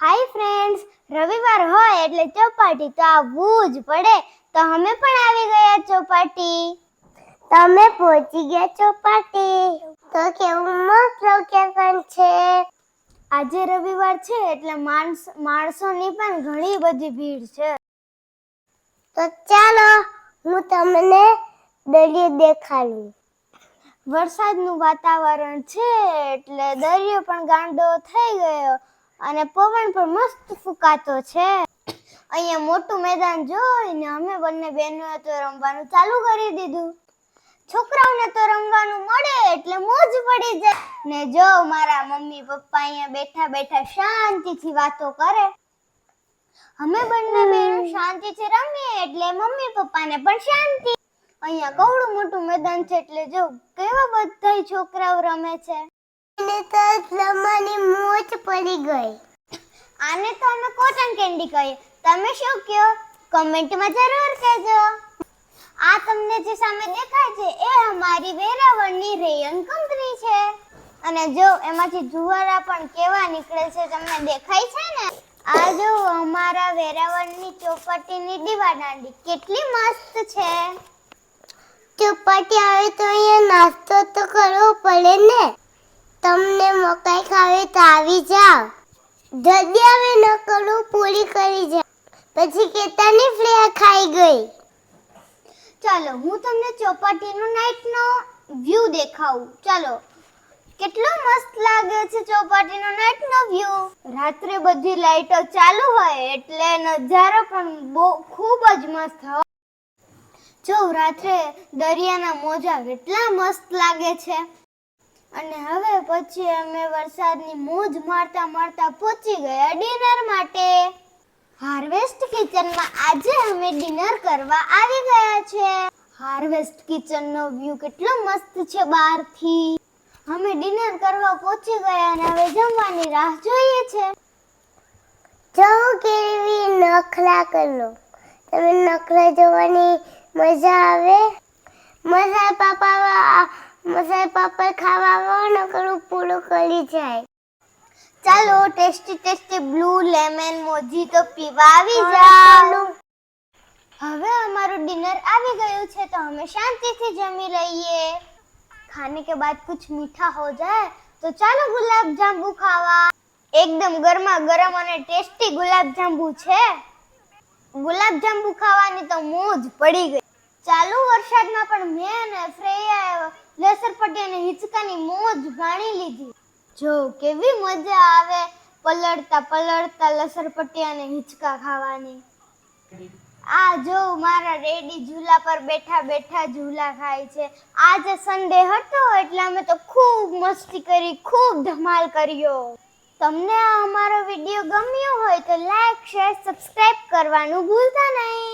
Hi friends રવિવાર હોય એટલે ચોપાટી તો આવવું જ પડે. તો અમે પણ આવી ગયા ચોપાટી. તમે પહોંચી ગયા ચોપાટી? તો કેવું મસ્ત લોકેશન છે? આજે રવિવાર છે એટલે માણસ માણસોની પણ ઘણી બધી ભીડ છે. તો ચાલો હું તમને દરિયો દેખાડું. વરસાદનું વાતાવરણ છે એટલે દરિયો પણ ગાંડો થઈ ગયો. અને પવન પણ મસ્ત ફૂંકાતો છે. અહીંયા મોટું મેદાન જોઈને અમે બંને બહેનોએ તો રમવાનું ચાલુ કરી દીધું. છોકરાઓને તો રમવાનું મળે એટલે મોજ પડી જાય. ને જો મારા મમ્મી પપ્પા અહીંયા બેઠા બેઠા શાંતિથી વાતો કરે. અમે બંને બહેનો શાંતિથી રમીએ એટલે મમ્મી પપ્પાને પણ શાંતિ. અહીંયા કવડું મોટું મેદાન છે એટલે જો કેવા બધા છોકરાઓ રમે છે. એને તો રમવાની મોચ પડી ગઈ. આને તો અમે કોટન કેન્ડી કહીએ. તમે શું કહો? કમેન્ટમાં જરૂર કહેજો. આ તમને જે સામે દેખાય છે, એ અમારી વેરાવળની રેયન કંપની છે. અને જો એમાંથી જુવારા પણ કેવા નીકળે છે તમને દેખાય છે ને? આ જો અમારા વેરાવળની ચોપાટીની દીવાદાંડી કેટલી મસ્ત છે. ચોપાટી આવે તો અહીંયા નાસ્તો તો કરવો પડે ને? તમને મકાઈ ખાવી તો આવી જાઓ. જલ્દી હવે ન કરું પૂરી કરી જાઓ પછી કેતાની ફ્લેર ખાઈ ગઈ. ચાલો, હું તમને ચોપાટીનો નાઈટનો વ્યૂ દેખાવું. ચાલો, કેટલો મસ્ત લાગે છે ચોપાટીનો નાઈટનો વ્યૂ. રાત્રે બધી લાઈટો ચાલુ હોય એટલે નજારો પણ બહુ, ખૂબ જ મસ્ત હોય જો, રાત્રે દરિયાના મોજા કેટલા મસ્ત લાગે છે. અને હવે પછી અમે વરસાદની મોજ મારતા મારતા પહોંચી ગયા ડિનર માટે. હાર્વેસ્ટ કિચનમાં આજે અમે ડિનર કરવા આવી ગયા છે. હાર્વેસ્ટ કિચનનો વ્યૂ કેટલો મસ્ત છે બહારથી. અમે ડિનર કરવા પહોંચી ગયા અને હવે જમવાની રાહ જોઈએ છે. જો કેવી નખલા કરો. તમે નખલા જોવાની મજા આવે? મજા પાપા મસાઈ પાપડ ખાવા આવવાનો કરું પૂરો કરી જાય. ચાલો tasty tasty blue lemon mojito પીવા આવી જાઓ. હવે અમારું ડિનર આવી ગયું છે તો અમે શાંતિથી જમી લઈએ. ખાને કે બાદ કુછ મીઠા હો જાય તો ચાલો ગુલાબ જાંબુ ખાવા. એકદમ ગરમા ગરમ અને ટેસ્ટી ગુલાબ જાંબુ છે. ગુલાબ જાંબુ ખાવાની તો મોજ પડી ગઈ. ચાલુ વરસાદમાં પણ મેં અને ફ્રેયા લસરપટ્ટી અને હિંચકાની મોજ માણી લીધી. જો કેવી મજા આવે પલળતા પલળતા લસરપટ્ટી અને હિંચકા ખાવાની. આ જો મારા રેડી ઝૂલા પર બેઠા બેઠા ઝૂલા ખાય છે. આજે સન્ડે હતો એટલે અમે તો ખૂબ મસ્તી કરી, ખૂબ ધમાલ કર્યો. તમને આ અમારો વીડિયો ગમ્યો હોય તો લાઈક શેર સબસ્ક્રાઇબ કરવાનું ભૂલતા નહીં.